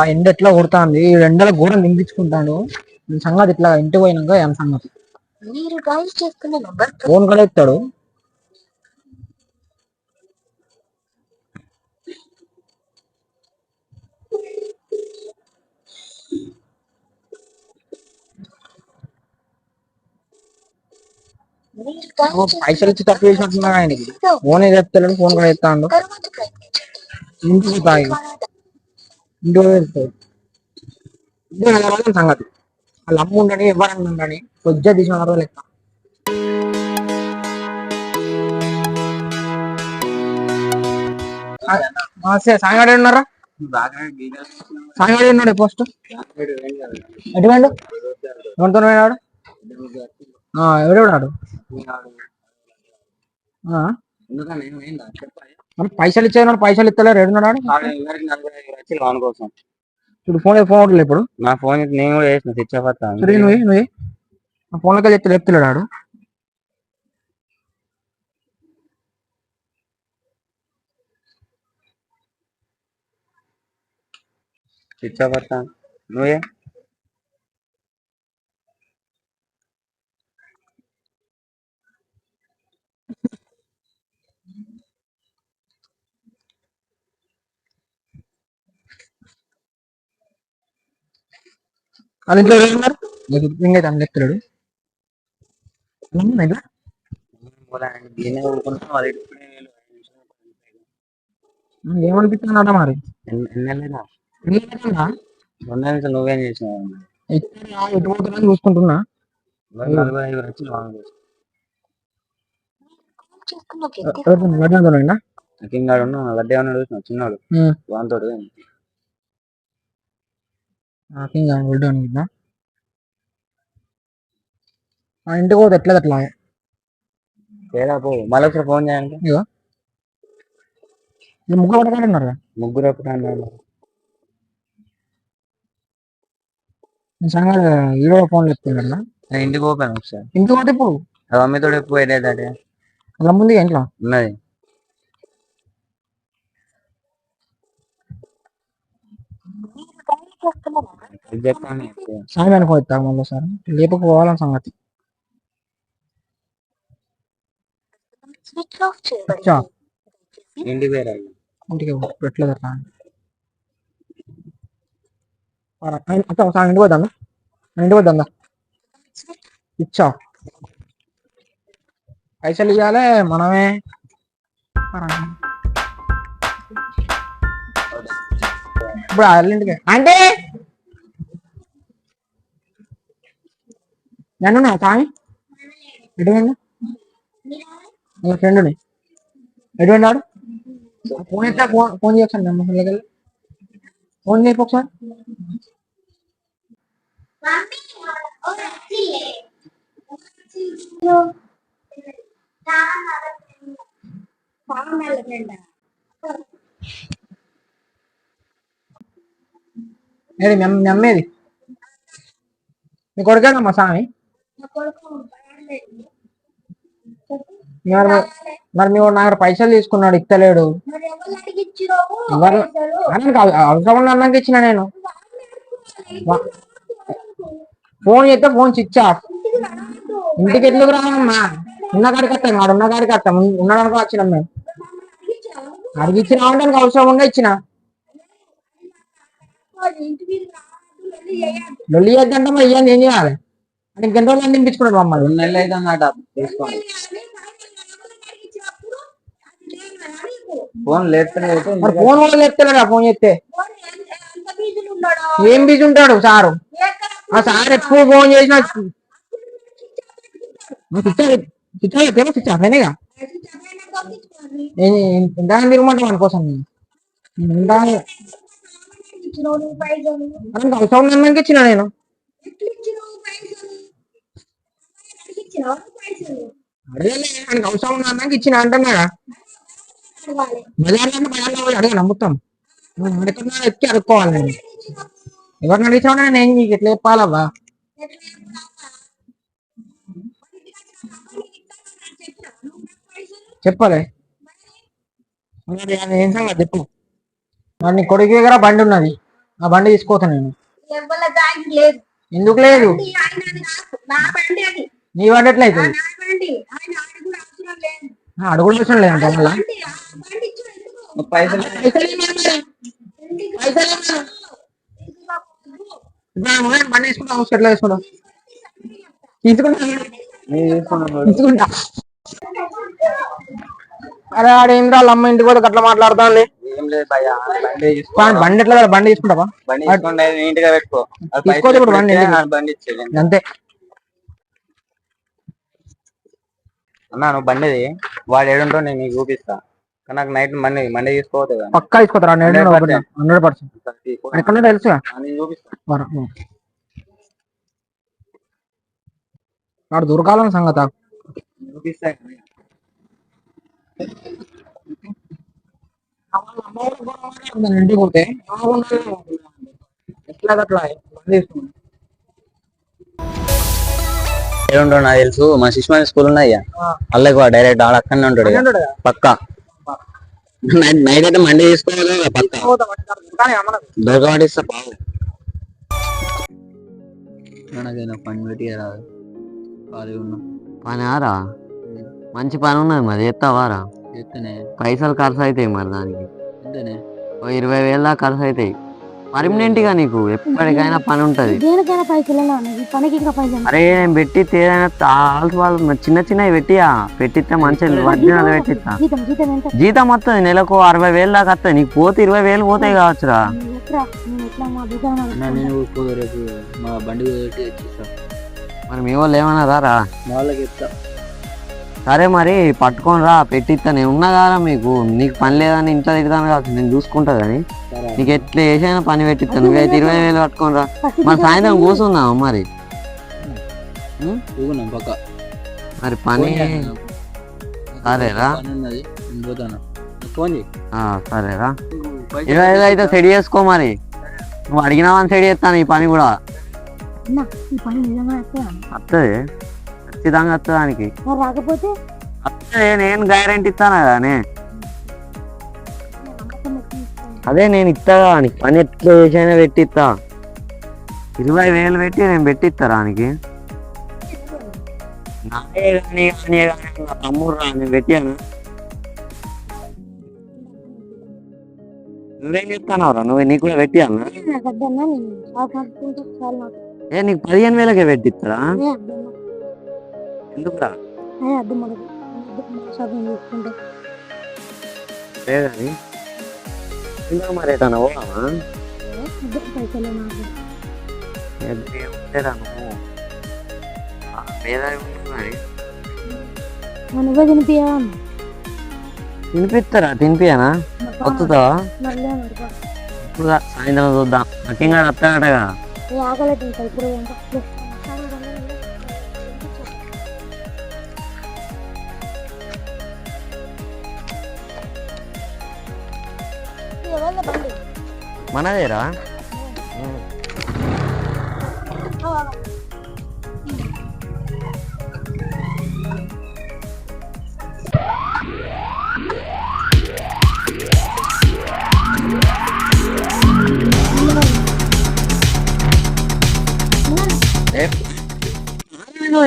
ఆ ఎండ ఎట్లా కొడుతుంది? ఈ ఎండల ఘోరం నింపించుకుంటాడు ఈ సంగతి ఇట్లా ఇంటికి పోయినాక ఏం సంగతి? మీరు డైల్ చేసుకున్న నంబర్ ఫోన్ కూడా ఎత్తాడు. పైసలు ఇచ్చి తక్కువ చేసినట్టున్నా ఆయనకి. ఫోన్ చెప్తాడు ఫోన్ కూడా ఎత్తాడు. ఇంటికి తాగి. ఇండోనేషియా సంగతి వాళ్ళ అమ్మ ఉండని ఎవరన్నా ఉండని కొద్దిగా తీసుకున్నారు లెక్క సాయంగాడే ఉన్నారా సాయంగాడే ఉన్నాడు పోస్ట్ ఎటువంటి ఎవరితో పోయినాడు ఎవడెవడాడు ఆ, పైసలు ఇచ్చేవాడు పైసలు ఇస్తలేరు ఏడున్నాడు లోన్ కోసం? ఇప్పుడు ఫోన్ ఫోన్ అవట్లేదు ఇప్పుడు. నా ఫోన్ నేను కూడా వేసిన స్విచ్ ఆఫ్ సరే నువ్వు నువ్వు ఆ ఫోన్లోకి చెప్తే చెప్తలేడు ఆడు. స్విచ్ ఆఫ్ వస్తా నువ్వే? వాళ్ళ ఇంట్లో ఎవరు ఉన్నారు? ఇంకైతే అని చెప్తలేడు. ఉన్నా ఇలా? దీన్ని ఊరుకుంటున్నా వాళ్ళు ఇప్పుడే వీళ్ళు ఏమనిపిస్తుందట మరి నువ్వేం చేసినావు ఎటు పోతున్నా చూసుకుంటున్నా. నలభై ఐదు లక్షలు లోన్ కోసం చేసుకున్న వ్యక్తి ఎవరితో వడ్డాడుతున్నా కింగ్ గాడు ఉన్న వడ్డే ఉన్నాడు చూసిన చిన్నోడు వాంతోడు ఇంకా వడ్డా ఆ ఇంటికి పోతే ఎట్లేదు అట్లా? తేడా పో మళ్ళీ ఒకసారి ఫోన్ చేయండి ఈ ముగ్గురు పట్టుకొని ఉన్నారు ముగ్గురు ఒకటి అన్నారు ఈ సంగతి హీరో ఫోన్ చెప్తున్నాడు కదా? నేను ఇంటికి పోపాను ఒకసారి. ఇంటికి పోతే ఇప్పుడు ఆ మమ్మీతోడు ఎప్పుడు వెళ్ళేదటే అలా ముందు ఇంట్లో? ఉన్నది. డైల్ చేస్తున్న నంబర్ ఇది చెప్పాను సాయం అనుకోవచ్చా మళ్ళీ సార్. సంగతి. ఆఫ్ అచ్చా. చేయబడింది ఇంటికి పెట్టలేదు అట్లా అచ్చా సార్ ఇంటికి పోద్దా ఇంటికి పోద్దా ఇచ్చా పైసలు ఇవ్వాలి మనమే. ఇప్పుడు వాళ్ళింటికి అంటే నన్ను సామి ఎటువంటి వాళ్ళ ఫ్రెండ్ని ఎటువంటి వాడు ఫోన్ ఎత్తా ఫోన్ ఫోన్ చేయొచ్చు నమ్మ పిల్లకి ఫోన్ చేయకు ఒకసారి ఏది మీ అమ్మ- మీ అమ్మేది నీ కొడుకేనమ్మా స్వామి మరి మరి మీ వాడు నా దగ్గర పైసలు తీసుకున్నాడు ఇస్తలేడు అవసరం అన్నాక ఇచ్చిన నేను. ఫోన్ చేస్తే ఫోన్ స్విచ్ ఆఫ్. ఇంటికి ఎందుకు రావమ్మా? ఉన్న కాడికి వస్తాం వాడు ఉన్న కాడికి వస్తాం. ఉన్నాడనుకో వచ్చినాం మేము. అడిగి ఇచ్చిన అంటే అవసరం ఉండే ఇచ్చిన. లొల్లి చేద్దంటే మరి ఇయ్యాలి ఏం చేయాలి? అంటే ఇంకెన్ని రోజులు అనిపించుకున్నాడు మమ్మల్ని? రెండు నెలలు అయితే అన్నట తీసుకోండి అని అది లేదు. ఫోన్ అయితే మరి ఫోన్ కూడా ఫోన్ చేస్తే. ఫోన్ ఏం బిజీ ఉంటాడు సారు? ఆ సార్ ఎప్పుడు ఫోన్ చేసినా అయినాయిగా తిరగమంటాం అవసరం ఇచ్చిన నేను ఎట్లు ఇచ్చినావు పైసలు అడిగిచ్చినావు పైసలు అడగలే మనకు అవసరం ఉన్నాక ఇచ్చిన అడగాలి బజార్లో అంటే బజార్లో పోయి అడగను మొత్తం. అడుగుతున్నా ఎక్కి అడుక్కోవాలి నేను. ఎవరిని అడిగినా నేను నీకు ఎట్లా చెప్పాలవ్వా నీకు నాకు చెప్పలే. మరి ఏం సంగతి చెప్పు. మరి నీ కొడుకు దగ్గర బండి ఉన్నది. ఆ బండి తీసుకోతా నేను. ఎందుకు లేదు. నా బండి అది. నీ బండి. ఎట్లా అవుతుంది కూడా అవసరం లేదంట మళ్ళా? బండి పైసలు తీసుకుంటా. అరే ఆడేంద్రా వాళ్ళ అమ్మ ఇంటికి పోతే అట్లా మాట్లాడుతాండి ఏం లేదు భయ్యా బండి ఎట్లా బండి తీసుకుంటావా? బండి పెట్టుకో. బండి అంతే. అన్నా నువ్వు బండిది వాడు ఏడుంటో నేను నీకు చూపిస్తా. కానీ నాకు నైట్ మండి మండి తీసుకోవద్దు కదా. పక్కా తీసుకుంటారా హండ్రెడ్ 100%. Hundred percent. ఎక్కడ తెలుసు నేను చూపిస్తా. వాడు దొరకాలని సంగత చూపిస్తా ఇంటికి పోతే. ఎట్లా అట్లా బండి తీసుకున్నాం ఏడుంటో నాకు తెలుసు. మా శిశుమాని స్కూల్ ఉన్నాయ్యా. అల్లకి వాడు డైరెక్ట్ ఆడ అక్కడనే ఉంటాడు. పక్కా. నైట్ అయితే మండి తీసుకోవాలి పక్కా. దొరకబడిస్తా మనకైనా పని పెట్టి రాదు. ఖాళీ ఉన్నా. పని ఆరా? మంచి పని ఉన్నది మరి. ఎత్తావారా పైసలు ఖర్చు అవుతాయి మరి దానికి. ఓ ఇరవై వేల దాకా ఖర్చు అవుతాయి పర్మనెంట్గా నీకు ఎప్పటికైనా పని ఉంటది. దేనికైనా పనికి ఇంకా అరే నేను పెట్టి ఏదైనా తాల్సి వాళ్ళు చిన్న చిన్నవి పెట్టియా. పెట్టిస్తే మంచిగా వడ్డీనది పెట్టిస్తా. జీతం జీతం ఎంత? జీతం వస్తుంది నెలకు అరవై వేలు దాకా వస్తాయి నీకు పోతే ఇరవై వేలు పోతాయి కావచ్చురా. బండి మరి మీ వాళ్ళు ఏమన్నారా రా మా వాళ్ళకి చెప్తా. సరే మరి పట్టుకొని రా పెట్టిస్తా నేను ఉన్నా కదా మీకు. నీకు పని లేదని ఇంట్లో తిడతాను కావచ్చు నేను చూసుకుంటా కానీ. నీకు ఎట్లా వేసైనా పని పెట్టిస్తా నువ్వైతే ఇరవై వేలు పట్టుకొని రా. మరి సాయంత్రం కూర్చుందాం మరి? మరి పని సరేరా పని ఉన్నది. నేను పోతాను? ఫోన్ చేయి. ఆ, సరేరా ఇరవై ఐదు అయితే సెట్ చేసుకో మరి. నువ్వు అడిగినావని సెట్ చేస్తాను ఈ పని కూడా. అన్న, ఖచ్చితంగా వస్తుంది దానికి రాకపోతే నేను గ్యారెంటీ ఇస్తాను కదా నే. నమ్మకం ఎట్లా ఇస్తాను? అదే నేను ఇస్తా నీకు పని ఎట్లా చేసైనా పెట్టిస్తా ఇరవై వేలు పెట్టి నేను పెట్టిస్తా దానికి నాకే కానీ కానీ కానీ నా తమ్ముడు రా నేను పెట్టాను నువ్వేం చెప్తానవరా నువ్వు నీకు కూడా పెట్టాను ఏ నీకు పదిహేను వేలకే పెట్టిస్తారా ఎందుకురా? అద్దం మనకు షాపింగ్ చేసుకుంటే లేదని. ఇంకా మరి ఎటన్నా పోదామా? పైసలు నాకు ఏముంటేరా నువ్వు. ఉంది మరి? నువ్వే తినిపియా తినిపిస్తారా తినిపియానా వస్తుందా మళ్ళీ అనుకో ఇప్పుడు సాయంత్రం చూద్దాం. అక్కింగా వస్తాడటగా ఆకలి మనదేరా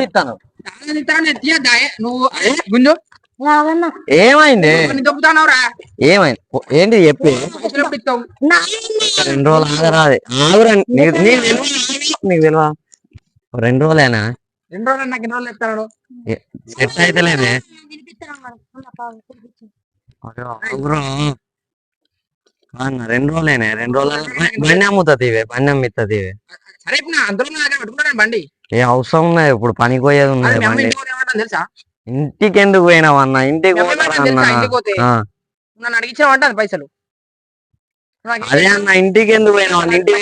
ఇస్తాను తాళాలు ఇస్తాను, నేను తీయద్దా? ఏ, నువ్వు ఏ, గుంజు రావన్నా ఏమైంది? ఏమైంది? ఏంటి చెప్పి? రెండు రోజులు ఆగరాదు. ఆగురా. నీకు రెండు రోజులేనా? రెండు రోజులు నాకు ఎన్ని రోజులు సెట్ రెండు రోజులేనే. రెండు రోజులు బండి అమ్ముతుంది ఇవే బండి అమ్మిస్తుంది ఇవే సరే ఇప్పుడు నా అందులో బండి. ఏ అవసరం ఉన్నది. ఇప్పుడు పనికి పోయేది ఉన్నది బండి. తెలుసా? ఇంటికి ఎందుకు పోయినావు అన్న? ఇంటికి అన్న నన్ను అడిగించావంటాను పైసలు. అదే అన్న ఇంటికి ఎందుకు పోయినావు అన్న? ఇంటికి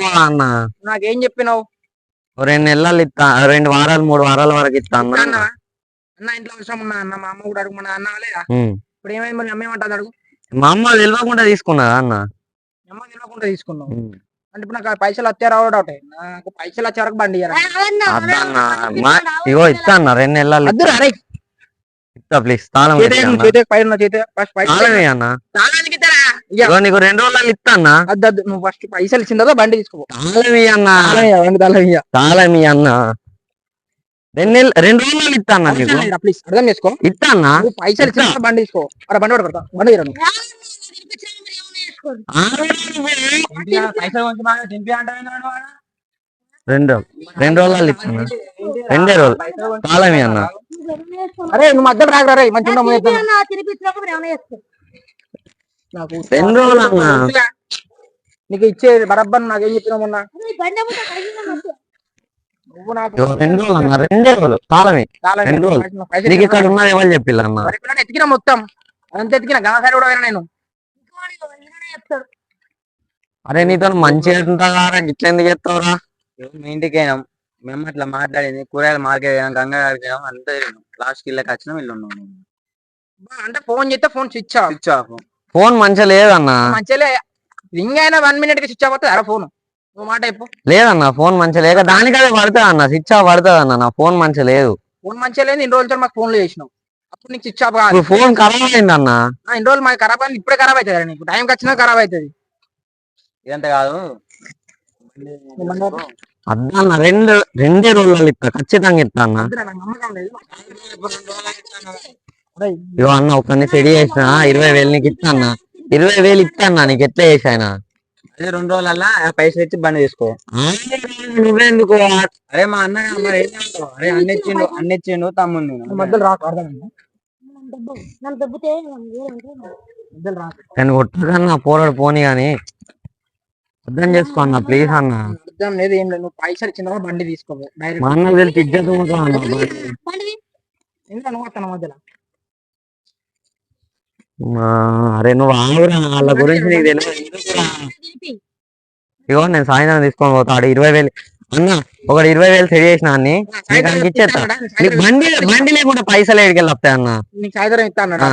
పోదా అన్న? నాకేం చెప్పినావు? రెండు నెలలు ఇస్తా రెండు వారాలు మూడు వారాల వరకు ఇస్తా అన్న. అన్న అన్న ఇంట్లో అవసరం ఉన్నా అన్న మా అమ్మ కూడా అడుగుమన్నా అన్న లేదా ఉమ్. ఇప్పుడు ఏమైంది మరి? అమ్మ ఏమంటుంది అడుగు. మా అమ్మ తెలియకుండా తీసుకున్నదా అన్న? అమ్మ తెలియకుండా తీసుకున్నావు. అంటే ఇప్పుడు నాకు పైసలు వచ్చే రావడం ఒకటే. నాకు పైసలు వచ్చే వరకు బండి ఇగో ఇస్తా అన్న రెండు నెలలు రా. ఇస్తా ప్లీజ్ తాళం చేతే పైన చేతే ఫస్ట్ పైసలు అన్న తాళానికి ఇగో నీకు రెండు రోజులు ఇస్తా అన్న. అద్దు అద్దు నువ్వు ఫస్ట్ పైసలు ఇచ్చిన తర్వాత బండి తీసుకో తాళం ఇయ్య అన్న. బండి తాళం ఇయ్య. తాళం ఇయ్య అన్న. రెండు నెలలు రెండు రోజులు ఇస్తా అన్న నీకు. అవసరం లేదురా, ప్లీజ్ అర్థం చేసుకో. ఇస్తా అన్న. నువ్వు పైసలు ఇచ్చిన బండి తీసుకో అరే బండి పడతా బండి రెండు. రెండు రోజులు ఇస్తున్నా రెండే రోజులు. తాళం ఇయ్య అన్న. అరే నువ్వు మధ్యలో రాకరా రే నాకు రెండు రోజులు అన్న. నీకు ఇచ్చే బరబ్బర్ నాకేం చెప్పినా మొన్న? రెండు రోజులు అన్న. రెండే రోజులు. రెండు రోజులు. నీకు ఇక్కడ ఉన్నది ఎవరు మొత్తం. అదంతా ఎత్తికిన గంగాసారి కూడా నేను. చెప్తాడు అరే నీతో మంచిగా ఉంటుందా ఇట్లా ఎందుకు చెప్తావురా? మీ ఇంటికి అయినాం మేము అట్లా మాట్లాడింది. కూరగాయల మార్కెట్ అయినాం గంగా గారికి అయినాం అంతా లాస్ట్కి ఇళ్ళకి వచ్చినాం ఇల్లు ఉన్నాం అంటే ఫోన్ చేస్తే phone switch off. Switch off. Phone మంచిగా లేదన్న? మంచిగా రింగ్ అయినా వన్ మినిట్కి స్విచ్ ఆఫ్ అవుతుంది. అరే ఫోన్ నువ్వు మాట చెప్పు. లేదన్న ఫోన్ మంచిగా లేక దానికదే పడుతుంది అన్న స్విచ్ ఆఫ్ పడుతుంది అన్న నా ఫోన్ మంచిగా లేదు. ఫోన్ మంచిగా లేదు ఇన్ని రోజులతో మాకు ఫోన్లు చేసినావు అప్పుడు నీకు కాదు ఇప్పుడు ఫోన్ ఖరాబ్ అయింది అన్న ఆ, ఇన్ని రోజులు మాకు ఖరాబ్ అయింది ఇప్పుడే ఖరాబ్ అవుతుంది నీకు? టైంకి వచ్చినా ఖరాబ్ అవుతుంది. ఇదంతా కాదు. అద్దా అన్న రెండు రెండే రోజులు ఇస్తా ఖచ్చితంగా ఇస్తా అన్న. ఇగో అన్న ఒక్కరిని సెడి చేసిన ఇరవై వేలు నీకు ఇస్తా అన్న. ఇరవై వేలు ఇస్తా అన్న నీకు ఎట్లా చేసాయన అదే రెండు రోజులల్లా పైసలు ఇచ్చి బండి తీసుకో. నువ్వెందుకు? అరే మా అన్న? అరే అన్న ఇచ్చిండు అన్న ఇచ్చిండు తమ్ముడు మధ్యలో రాకు నేను కొట్టకన్నా పోరాడు పోని గాని. అర్థం చేసుకో అన్న ప్లీజ్ అన్న. అర్థం లేదు ఏం లేదు. నువ్వు పైసలు ఇచ్చిన తర్వాత బండి తీసుకో డైరెక్ట్ మా అన్నకు తెలిసి ఇజ్జత్ ఇంకా నువ్వు మధ్యలో అరే నువ్వు ఆగురా వాళ్ళ గురించి నీకు తెలియదు ఇగో నేను సాయంత్రం తీసుకొని పోతాడు ఇరవై వేలు అన్న ఒకటి ఇరవై వేలు సెడి చేసిన అన్ని నీకు ఆయనకి ఇచ్చేస్తా. నీకు బండి బండి లేకుండా పైసలు ఏడికెళ్ళి వస్తాయి అన్న? నీకు సాయంత్రం ఇస్తా అన్నాడు.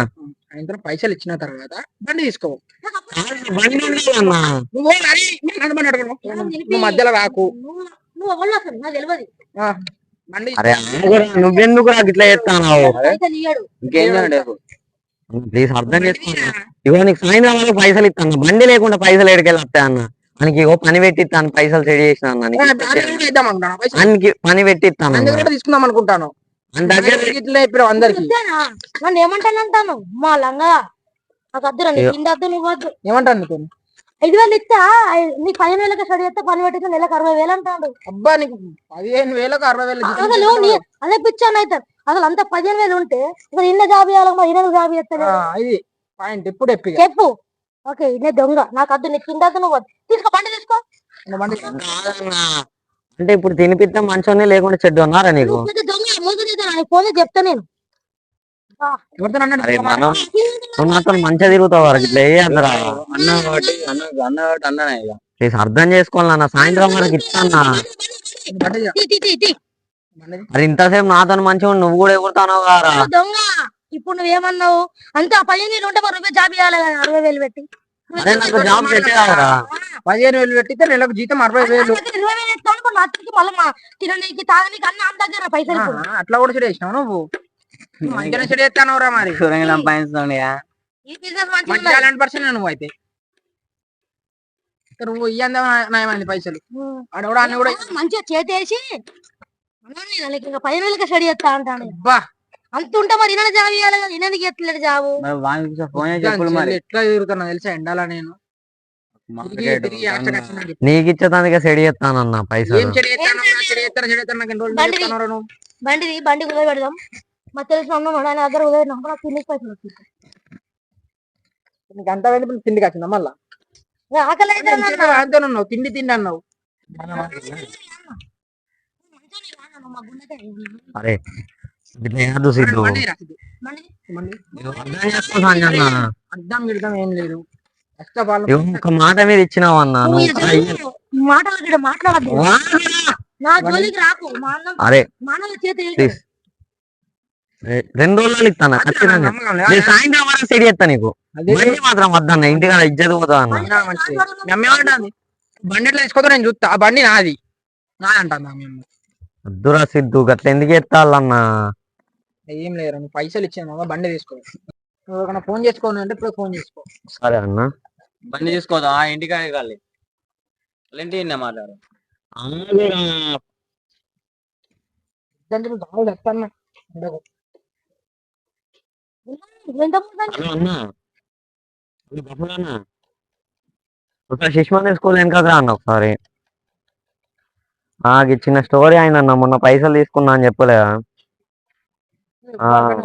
సాయంత్రం పైసలు ఇచ్చిన తర్వాత బండి తీసుకో. బండి నువ్వు ఓ అరే, నేను నన్ను బండి అడగను. నువ్వు మధ్యలో రాకు. నువ్వు నువ్వు ఎవరు అసలు నాకు తెలియదు. ఆ, బండి అరే ఆగురా, నువ్వెందుకు నాకు ఇట్లా చేస్తాను ప్లీజ్ అర్థం చేసుకో ఇగో నీకు సాయంత్రం వరకు పైసలు ఇస్తాను బండి లేకుండా పైసలు ఏడికెళ్ళి వస్తాయి అన్న. మనకి ఇగో పని పెట్టి ఇస్తాను పైసలు సెడి చేసిన అన్న నీకు. ఆ, బండి కూడా ఇద్దాం అనుకున్నాను పైసలు అనికి పని పెట్టి ఇస్తాను మన దగ్గర కూడా తీసుకుందాం అనుకుంటాను. అందరికి? నన్ను ఏమంటాను అంటాను? మా లంగా. నాకు నీ అయ్యో. తిండి వద్దు నువ్వు వద్దు. ఏమంటాను నీకు? ఐదు వేలు ఇస్తా. నీకు పదిహేను వేలకు స్టడీ చేస్తే పని పెట్టితే నెలకు అరవై వేలు అంటాడు. అబ్బా నీకు పదిహేను వేలకు అరవై వేలు అసలు నీ అదే పిచ్చాను అయితే. అసలు అంత పదిహేను వేలు ఉంటే అసలు ఇన్న జాబ్ మరి ఇన్న జాబ్ చేస్తాను ఇది పాయింట్. ఇప్పుడు ఎప్పిగా చెప్పు. ఓకే ఇన్నే దొంగ. నాకు వద్దు నీకు వద్దు నువ్వు. తీసుకో బండి తీసుకో. అంటే ఇప్పుడు తినిపిస్తే మంచోనే లేకుండా చెడ్డు ఉన్నారా నీకు? దొంగ ఫోన్ చేసి చెప్తా నేను. అరే మంచిగా తిరుగుతావు వరకు ఇట్లా ఏ అందరా. అన్న కాబట్టి అన్న అన్న కాబట్టి అన్ననే ఇక. ప్లీజ్ అర్థం చేసుకోవాలన్నా సాయంత్రం వరకు ఇస్తానా? బండి చేయ. తీ, తీ, తీ, తీ. బండి అది ఇంతసేపు నాతో మంచిగా నువ్వు కూడా ఎగురుతావు కారా ఇప్పుడు నువ్వేమన్నావు? అంత పదిహేను వేలు ఉంటే మరి రూపాయి జాబ్ ఇవ్వాలి కదా అరవై వేలు పెట్టి. అదే నాకు జాబ్ పెట్టేదారా పదిహేను వేలు పెట్టితే నెలకు జీతం అరవై వేలు. ఇరవై వేలు ఇస్తాను ఇప్పుడు రాత్రికి మళ్ళీ మా తిననీకి తాగనీకి అన్న అంత దగ్గర పైసలు ఆ, ఇప్పుడు. అట్లా కూడా చెడు వేసినావు నువ్వు. మంచిగా చెడు వేస్తాను రా మరి ఈ బిజినెస్ మంచిగా మంచి ఉన్నది. టాలెంట్ పర్సన్ నువ్వు అయితే. నువ్వు ఇయ్యందా నయమైంది పైసలు. ఆడ కూడా అన్ని కూడా మంచిగా చేతేసి అన్నా నేను నీకు ఇంకా పదిహేను వేలకి స్టడీ చేస్తా అంటాను అబ్బా. అంత ఉంటే మరి ఇన్న జాబ్ ఇవ్వాలి కదా ఎత్తలేడు జాబు మరి వానికి ఫోన్ చేసి చెప్పుడు మరి ఎట్లా తిరుగుతున్నా తెలుసా ఎండాలా నేను. నీకు ఇచ్చేదానికే సెడి చేస్తానన్నా పైసలు బండి బండి కుదవ పెడదాం మా తెలిసిన అన్న మన ఆయన దగ్గర కుదవ నాకు తిండికి పైసలు వస్తాయి నీకు అంత వెళ్ళి తిండికి వచ్చిందా మళ్ళా ఆకలి అయితే ఉన్నావు తిండి తిండి అన్నావు అరే అర్థం ఏం లేదు. ఒక మాట మీద ఇచ్చినావు అన్నా. నువ్వు నువ్వు ఈ జన్మలో మాటలు ఇక్కడ మాట్లాడద్దు. నా జోలికి రాకు. మా అన్న అరే. మా అన్న చేతి ప్లీజ్. రెండు రోజులు ఇస్తాను? ఖచ్చితంగా సాయంత్రం వరకు సెడి చేస్తా నీకు. బండి మాత్రం వద్దన్న. ఇంటికాడ ఇజ్జత్ పోతా అన్న. బండి ఎట్లా తీసుకోదో నేను చూస్తా. ఆ బండి నాది. నాది అమ్మ. వద్దురా సిద్ధు గట్ల ఎందుకు ఎత్తాలన్నా? ఏం లేదు నువ్వు పైసలు ఇచ్చాను బండి తీసుకో. నువ్వు ఫోన్ చేసుకోను అంటే ఇప్పుడు ఫోన్ చేసుకో. సరే అన్న. బండి తీసుకోదా? ఇంటికి అడగాలి ఇంటి మాట్లాడు ఇదంతా గాలి తెస్తాను ఉండకు. ఎంత ముందండి హలో అన్న. హలో బఫుల్ అన్న. ఒకసారి స్కూల్ ఒకసారి. నాకు ఇచ్చిన స్టోరీ ఆయన అన్న మొన్న పైసలు తీసుకున్నా అని చెప్పలేదా? ఆ.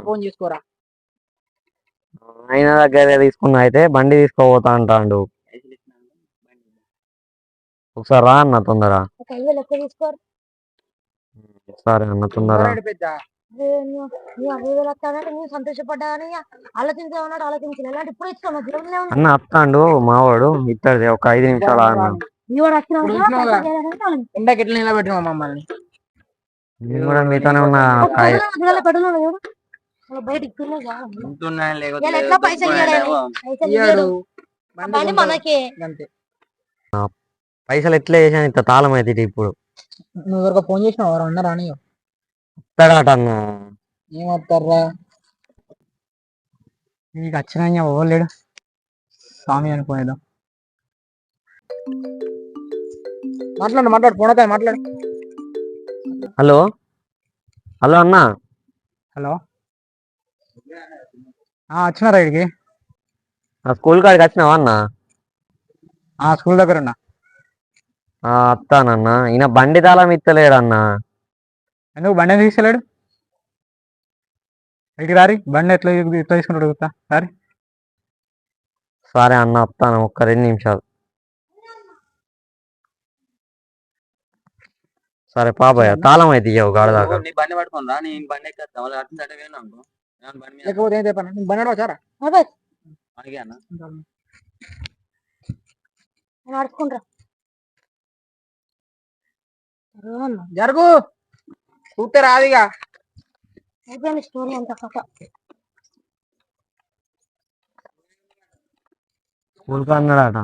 ఫోన్ చేసుకోరా? ఆయన దగ్గర తీసుకున్నా అయితే బండి తీసుకోపోతా అంటాడు. ఒకసారి రా అన్న తొందర. సరే అన్న తొందర. అన్న వస్తాడు మావాడు ఇద్దరిది ఒక ఐదు నిమిషాలు అన్న. ఎండకి ఎట్లా మమ్మల్ని. నేను కూడా మీతోనే ఉన్నా పైసలు ఎట్లా చేసాను ఇంత తాళం అయితే ఇప్పుడు. నువ్వు ఫోన్ చేసినావు? ఎవరు ఉన్నారా అని? ఇస్తాడట అన్న. నీకు వచ్చిన ఓలేడు స్వామి అనుకోలేదు మాట్లాడు మాట్లాడు ఫోన్ అవుతాయి మాట్లాడు. హలో? హలో అన్న? హలో? వచ్చినారా ఇడికి ఆ స్కూల్ కాడికి వచ్చినావా అన్న? ఆ స్కూల్ దగ్గర ఉన్నా. ఆ, వస్తానన్న ఈయన బండి తాళం అన్న. ఎందుకు బండి ఎందుకు తీసుకెళ్ళాడు ఇటుకి రారి బండి ఎట్లా ఎట్లా తీసుకుంటాడు రారి. సరే అన్న వస్తాను ఒక్క రెండు నిమిషాలు. సరే పాపయ్య తాళం అయితే ఇవ్వవు గాడ దాకా. నీ బండి పట్టుకొని రా నేను బండి ఎక్కేస్తా వాళ్ళు అర్థం అంటే అనుకో నేను బండి మీద? లేకపోతే ఏం చెప్పాను నీకు బండి వచ్చారా సరే అన్న. జరుగు. చూస్తే రాదిగా అయిపోయింది స్టోరీ అంతా కథ స్కూల్ కాడ అన్నాడట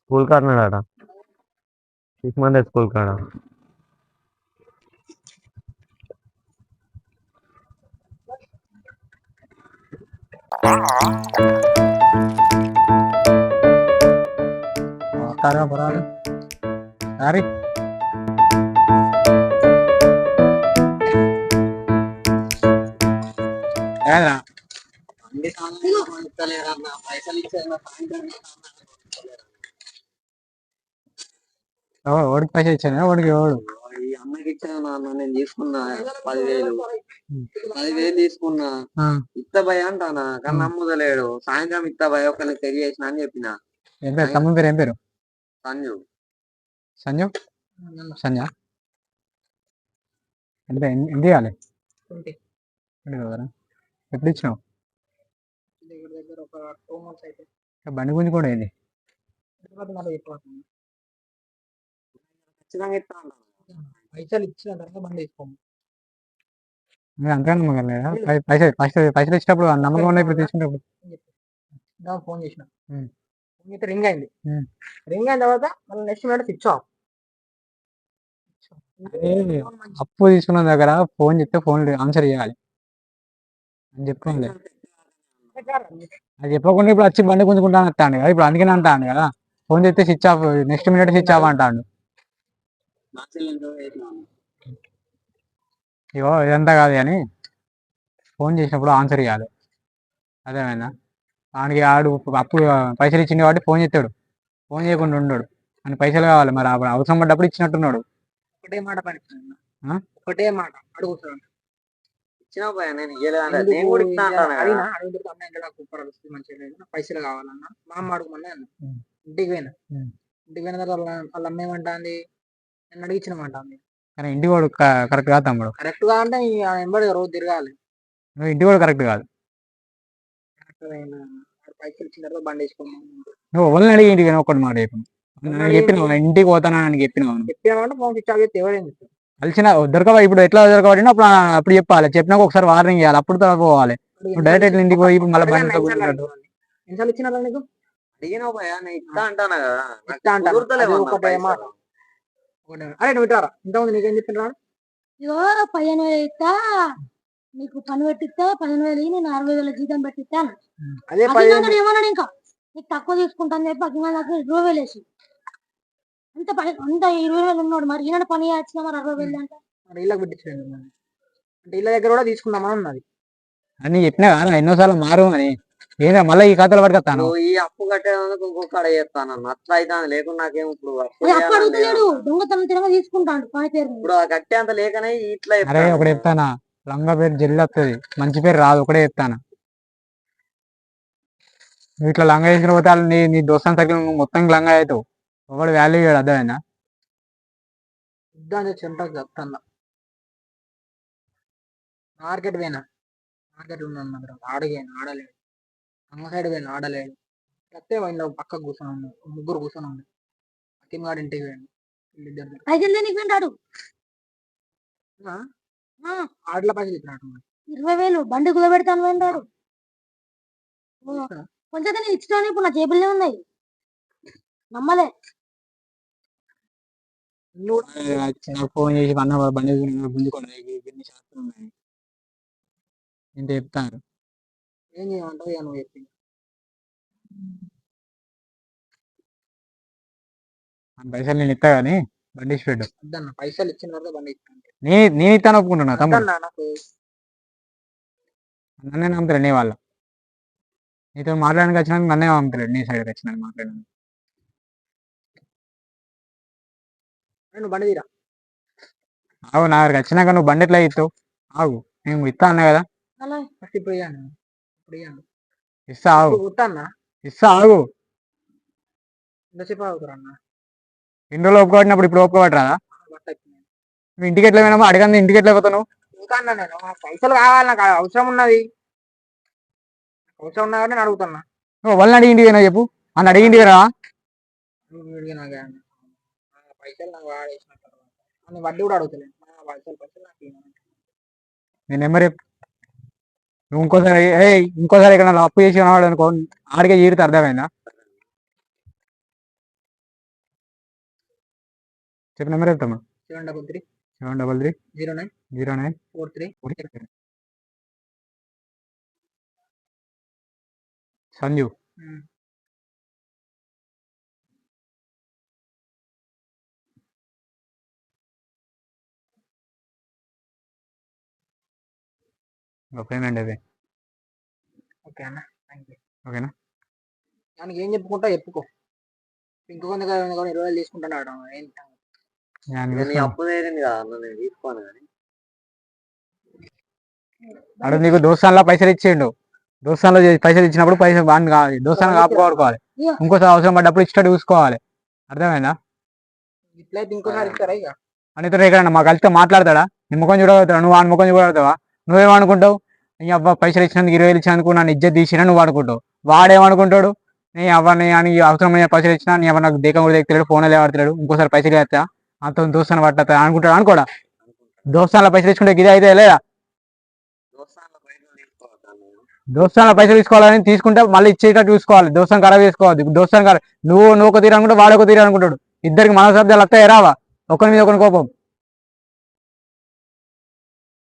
స్కూల్ కాడ అన్నాడట సిక్స్ మంత్ స్కూల్ కాడ. వస్తారా పర్వాలేదు రారి ఏరా పైసలు ఓడికి పైసలు ఇచ్చాను? ఓడికి ఓడు ఈ అమ్మాయికి ఇచ్చాను నాన్న? నేను తీసుకున్నా పదివేలు. పదివేలు తీసుకున్నా? ఇత్త భయ అంటానా? కానీ నమ్ముదలేడు. సాయంత్రం ఇత్త భయ ఒకరికి తెలియజేసిన అని చెప్పిన. ఏం పేరు? తమ్ముని పేరు ఏం పేరు? సంజు. సంజు? సంజ? ఎంత ఇవ్వాలి? కదా ఎప్పుడు ఇచ్చినావు? బండి గురించి కూడా ఏంది ఖచ్చితంగా ఇస్తా అంటాను పైసలు ఇచ్చిన తర్వాత బండి తీసుకోము. మీరు అంతే నమ్మకం లేదా. పైసలు పైసలు పైసలు ఇచ్చినప్పుడు నమ్మకం ఉన్న ఇప్పుడు తీసుకున్నప్పుడు ఫోన్ చేసిన. ఫోన్ చేస్తే రింగ్ అయింది. రింగ్ అయిన తర్వాత మళ్ళీ నెక్స్ట్ మినిట్ స్విచ్ ఆఫ్. అప్పు తీసుకున్న దగ్గర ఫోన్ చెప్తే ఫోన్ ఆన్సర్ చేయాలి. అని చెప్పుకోండి అది చెప్పకుండా ఇప్పుడు వచ్చి బండి గుంజుకుంటాను అంటాను కదా. ఇప్పుడు అందుకనే అంటాను కదా. ఫోన్ చేస్తే switch off next minute switch off అంటాడు. ఇగో ఇదంతా కాదు కానీ ఫోన్ చేసినప్పుడు ఆన్సర్ ఇవ్వాలి అదేమైనా వానికి ఆడు అప్పుడు పైసలు ఇచ్చింది కాబట్టి ఫోన్ చేస్తాడు. ఫోన్ చేయకుండా ఉండడు. అని పైసలు కావాలి మరి అప్పుడు అవసరం పడ్డప్పుడు ఇచ్చినట్టున్నాడు. ఒకటే మాట పని ఒకటే మాట. కదా. పైసలు కావాలన్నా మా అమ్మ అడుగుమని అన్న. ఇంటికి పోయినా. ఇంటికి పోయిన తర్వాత వాళ్ళ- వాళ్ళ అమ్మ ఏమంటాంది? నన్ను అడిగించినమంటాంది కానీ ఇంటి వాడు కరెక్ట్ కాదు తమ్ముడు. కరెక్ట్గా అంటే ఎంబడి రోజు తిరగాలి. నువ్వు ఇంటి వాడు కరెక్ట్ కాదు. పైసలు ఇచ్చిన తర్వాత బండి వేసుకోమని నువ్వు ఎవరిని అడిగి ఇంటికి ఒక్కటి మాట చెప్పిన ఇంటికి పోతానని చెప్పిన చెప్పినామంటే ఫోన్ స్విచ్ ఆఫ్ చేస్తే ఎవరైంది కలిసిన దొరకవా? ఇప్పుడు ఎట్లా దొరకబడినా అప్పుడు అప్పుడు చెప్పాలి. చెప్పినాక ఒకసారి వార్నింగ్ ఇవ్వాలి అప్పుడు తర్వాత పోవాలి. డైరెక్ట్ ఇంటికి పోయి ఇప్పుడు మళ్ళీ బండి ఎన్నిసార్లు ఇచ్చినారా నీకు? నేను ఇస్తా అంటాను కదా? ఇస్తా అంటాను. ఒకటే. అరే నువ్వు ఇటారా ఇంతకుముందు నీకేం చెప్పిన ఇగో పదిహేను వేలు ఇస్తా నీకు పని పెట్టిస్తా పదిహేను వేలు నేను అరవై వేల జీతం పెట్టిస్తాను అదే పదిహేను అన్నాడు ఏమన్నాడు ఇంకా? నీకు తక్కువ తీసుకుంటా అని చెప్పి అగ్ని నాకు ఇరవై వేలు వేసి అంత పని అంత ఇరవై వేలు ఉన్నాడు మరి. ఈయన పని చేసిన మరి అరవై వేలు అంటే? మరి ఇళ్ళకి పెట్టించలేదు. అంటే ఇళ్ళ దగ్గర కూడా తీసుకుందామని ఉన్నది. అని చెప్పినా కదా ఎన్నోసార్లు మారు అని ఏందా మళ్ళీ ఈ కథలు పట్టుకొస్తాను ఈ అప్పు కట్టేందుకు ఇంకొకడ చేస్తాను అట్లా అయితే లేకుండా నాకేం ఇప్పుడు అడుగుతలేడు. దొంగతనం తీసుకుంటాడు. ఇప్పుడు కట్టేంత లేకనే ఇట్లా అరే. ఒకటి చెప్తానా? లంగా పేరు జల్లి వస్తుంది మంచి పేరు రాదు ఒకటే చెప్తాను? నువ్వు ఇట్లా లంగా వేసిన పోతే వాళ్ళు నీ నీ దోస్తాన్ సర్కిల్ నువ్వు మొత్తం లంగా అవుతావు. ఒకటి వాల్యూ ఇవ్వడు అర్థమైందా? ఇద్దాం చెంటకు చెప్తాను మార్కెట్ పోయినా. మార్కెట్ ఉన్నాను మాత్రం ఆడగాను ఆడలేడు అమ్మ సైడ్ పోయినా ఆడలేడు చెప్తే పోయిన పక్క కూర్చొని ఉన్నాడు ముగ్గురు కూర్చొని ఉన్నాడు అకిమ్ గారి ఇంటికి పోయాడు వీళ్ళిద్దరు. పైసలు దేనికి వింటాడు ఆటల పైసలు ఇచ్చినట్టు ఇరవై వేలు బండి కుదబెడతాను వింటాడు కొంచెం నేను ఇచ్చిన ఇప్పుడు నా జేబుల్లో ఉన్నాయి. నమ్మలే. ఫోన్ చేసి అన్న బండి గుంజుకోండి ఇన్ని శాస్త్రం ఉన్నాయి ఇంత చెప్తాను ఏం చేయమంటావు ఇక నువ్వు పైసలు నేను ఇస్తా కానీ బండి ఇచ్చి పెట్టు వద్దన్న పైసలు ఇచ్చిన తర్వాత బండి ఇస్తాను. నేను నేను ఇస్తాను ఒప్పుకుంటున్నా తమ్ముడు. వద్దన్న నాకు. నన్నే నమ్ముతాడు నీ వాళ్ళ. నీతో మాట్లాడడానికి వచ్చినాక నన్నే నమ్ముతాడు నీ సైడ్కి వచ్చినాక మాట్లాడడానికి. నువ్వు బండి తీరా? ఆగు నా దగ్గరికి వచ్చినాక నువ్వు బండి ఎట్లా ఇస్తావు ఆగు నేను ఇస్తా అన్నా కదా. అలా ఫస్ట్ ఇప్పుడు ఇయ్యాను ఇప్పుడు ఇయ్యాను ఇస్తా ఆగు ఇప్పుడు కుట్టన్నా ఇస్తా ఆగు ఎంతసేపు అవుతారు అన్న ఒప్పుకోబట్టినప్పుడు ఇప్పుడు ఒప్పుకోబట్టరాదా. నువ్వు ఇంటికి ఎట్లా పోయినామో అడగంది ఇంటికి ఎట్లా పోతావు నువ్వు? ఇంకా అన్న నేను పైసలు కావాలి నాకు అవసరం ఉన్నది. అవసరం ఉన్నా నేను అడుగుతున్నా. నువ్వు వాళ్ళని అడిగి ఇంటికి పోయినా చెప్పు. అని అడిగి ఇంటికి రా నువ్వు వీడికి నాకు ఏమన్నా. ఆ పైసలు నాకు వాడేసిన తర్వాత. నేను వడ్డీ కూడా పైసలు పైసలు నాకు నెంబర్ చెప్పు. నువ్వు ఇంకోసారి ఏ ఇంకోసారి ఇక్కడ అప్పు చేసి ఉన్నాడు అనుకో ఆడికే జీడితే అర్థమైందా? చెప్పు నెంబర్ చెప్తాము? Seven double three. Seven double three. Zero nine. Zero nine. Four three. Sanju. Payment అది. ఓకే అన్న థ్యాంక్ యూ. ఓకేనా? దానికి ఏం చెప్పుకుంటా చెప్పుకో. ఇరవై వేలు తీసుకుంటాను ఆడ ఏం నేను ఇక నీ చూస్తాను. అప్పు తీరింది కదా అన్న నేను తీసుకోను కానీ. అడు నీకు దోస్తాన్లో పైసలు ఇచ్చిండు దోస్తాన్లో పైసలు ఇచ్చినప్పుడు పైసలు బాగా కావాలి దోస్తాన్ని కాపుకోవాలి ఇయ్య. ఇంకోసారి అవసరం పడ్డప్పుడు ఇచ్చినట్టు చూసుకోవాలి. అర్థమైందా? ఇట్లయితే ఇంకోసారి ఇస్తారా ఇక? అనితో ఎక్కడన్నా మా కలిస్తే మాట్లాడతాడా? నీ ముఖం చూడగలుగుతాడు నువ్వు వాని ముఖం చూడగలుగుతావా? నువ్వేమనుకుంటావు? నీ అబ్బా పైసలు ఇచ్చినందుకు ఇరవై వేలు ఇచ్చినందుకు నన్ను ఇజ్జత్ తీసినా నువ్వు అనుకుంటావు వాడేమనుకుంటాడు? నీ అవ్వని అని అవసరమైన పైసలు ఇచ్చినా నీ అవ్వ నాకు దేకం కూడా దగ్గర ఫోన్ వాడతాడు ఇంకోసారి పైసలు వేస్తా అంత దోస్తాను పట్టతా అనుకుంటాడు? అనుకోడా? దోస్తాన్లో పైసలు ఇచ్చుకుంటే ఇది అయితే లేదా? దోస్తాన్ల పైసలు తీసుకోవాలని తీసుకుంటే మళ్ళీ ఇచ్చేటట్టు చూసుకోవాలి దోస్తాను ఖరాబ్ చేసుకోవద్దు దోస్తాను ఖరాబ్ నువ్వు నువ్వు ఒక తీరు అనుకుంటే వాడు ఒక తీరు అనుకుంటాడు. ఇద్దరికి మనసబ్దాలు వస్తాయి రావా? ఒకరి మీద ఒకరి కోపం.